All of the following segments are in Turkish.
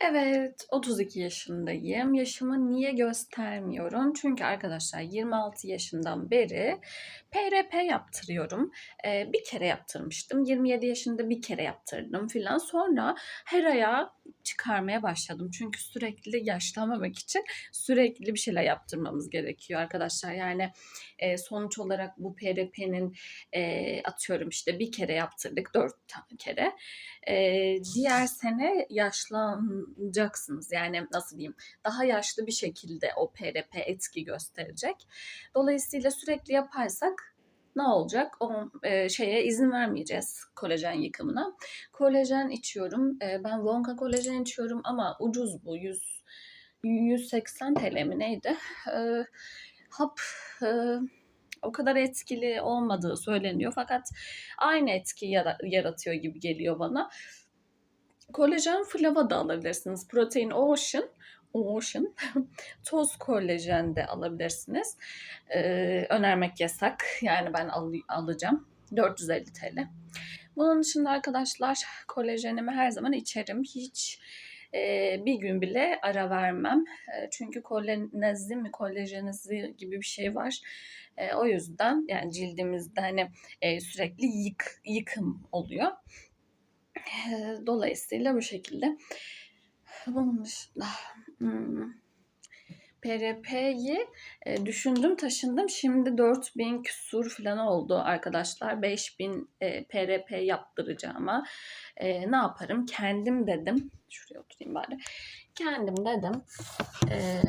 Evet, 32 yaşındayım. Yaşımı niye göstermiyorum? Çünkü arkadaşlar 26 yaşından beri PRP yaptırıyorum. Ee, bir kere yaptırmıştım. 27 yaşında bir kere yaptırdım filan. Sonra her aya çıkarmaya başladım. Çünkü sürekli yaşlanmamak için sürekli bir şeyler yaptırmamız gerekiyor arkadaşlar. Yani e, sonuç olarak bu PRP'nin e, atıyorum işte bir kere yaptırdık, dört tane kere. E, diğer sene yaşlanacaksınız. Yani nasıl diyeyim? Daha yaşlı bir şekilde o PRP etki gösterecek. Dolayısıyla sürekli yaparsak ne olacak? O e, şeye izin vermeyeceğiz kolajen yıkımına. Kolajen içiyorum. E, ben Wonka kolajen içiyorum ama ucuz bu. 100 180 TL mi neydi? E, hap e, o kadar etkili olmadığı söyleniyor fakat aynı etki yaratıyor gibi geliyor bana. Kolajen flava da alabilirsiniz. Protein Ocean Ocean toz kolajen de alabilirsiniz. Ee, önermek yasak. Yani ben al- alacağım. 450 TL. Bunun dışında arkadaşlar kolajenimi her zaman içerim. Hiç e, bir gün bile ara vermem. E, çünkü kolenezi mi kolajenizi gibi bir şey var. E, o yüzden yani cildimizde hani e, sürekli yık, yıkım oluyor. E, dolayısıyla bu şekilde. Bunun dışında hmm, PRP'yi e, düşündüm taşındım. Şimdi 4000 küsur falan oldu arkadaşlar. 5000 e, PRP yaptıracağıma e, ne yaparım? Kendim dedim. Şuraya oturayım bari. Kendim dedim. E,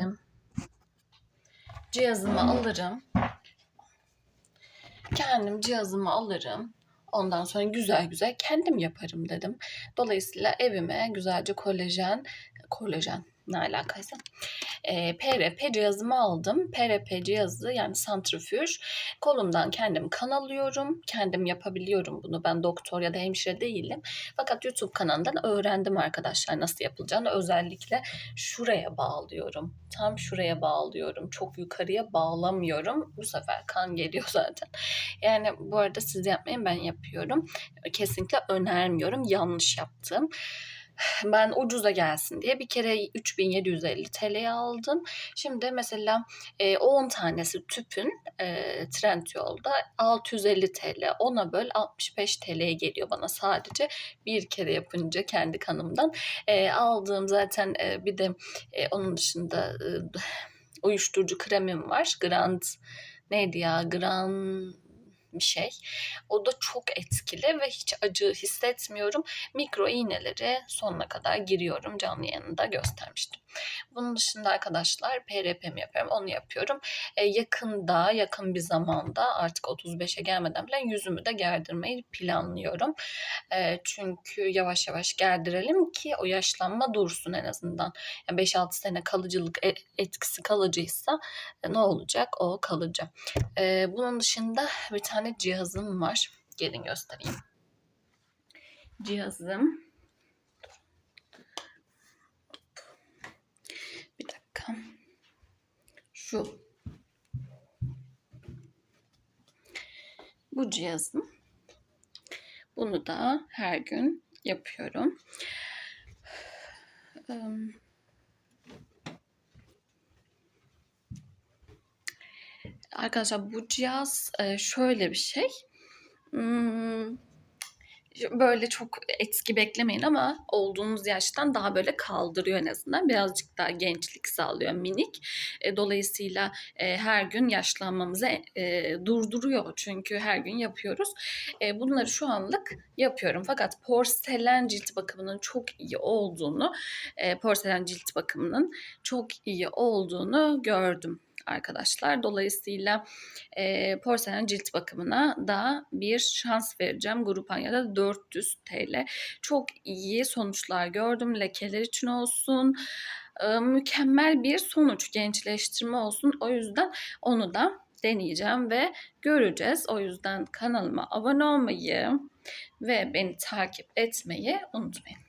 cihazımı alırım. Kendim cihazımı alırım. Ondan sonra güzel güzel kendim yaparım dedim. Dolayısıyla evime güzelce kolajen, kolajen ne alakaysa e, PRP cihazımı aldım. PRP cihazı yani santrifüj. Kolumdan kendim kan alıyorum. Kendim yapabiliyorum bunu. Ben doktor ya da hemşire değilim. Fakat YouTube kanalından öğrendim arkadaşlar nasıl yapılacağını. Özellikle şuraya bağlıyorum. Tam şuraya bağlıyorum. Çok yukarıya bağlamıyorum. Bu sefer kan geliyor zaten. Yani bu arada siz yapmayın ben yapıyorum. Kesinlikle önermiyorum. Yanlış yaptım ben ucuza gelsin diye bir kere 3750 TL'ye aldım. Şimdi mesela e, 10 tanesi tüpün e, Trendyol'da 650 TL. Ona böl 65 TL'ye geliyor bana sadece bir kere yapınca kendi kanımdan. E, aldığım zaten e, bir de e, onun dışında e, uyuşturucu kremim var. Grand neydi ya? Grand bir şey. O da çok etkili ve hiç acı hissetmiyorum. Mikro iğneleri sonuna kadar giriyorum. Canlı yanında göstermiştim. Bunun dışında arkadaşlar PRP'mi yapıyorum. Onu yapıyorum. E, yakında, yakın bir zamanda artık 35'e gelmeden falan yüzümü de gerdirmeyi planlıyorum. E, çünkü yavaş yavaş gerdirelim ki o yaşlanma dursun en azından. Yani 5-6 sene kalıcılık e, etkisi kalıcıysa e, ne olacak? O kalıcı. E, bunun dışında bir tane cihazım var. Gelin göstereyim. Cihazım şu bu cihazım. Bunu da her gün yapıyorum. Arkadaşlar bu cihaz şöyle bir şey. Hmm, böyle çok etki beklemeyin ama olduğunuz yaştan daha böyle kaldırıyor en azından. Birazcık daha gençlik sağlıyor minik. E, dolayısıyla e, her gün yaşlanmamızı e, durduruyor. Çünkü her gün yapıyoruz. E, bunları şu anlık yapıyorum. Fakat porselen cilt bakımının çok iyi olduğunu, e, porselen cilt bakımının çok iyi olduğunu gördüm arkadaşlar. Dolayısıyla e, porselen cilt bakımına da bir şans vereceğim. Grupanya'da 400 TL. Çok iyi sonuçlar gördüm. Lekeler için olsun. Mükemmel bir sonuç gençleştirme olsun. O yüzden onu da deneyeceğim ve göreceğiz. O yüzden kanalıma abone olmayı ve beni takip etmeyi unutmayın.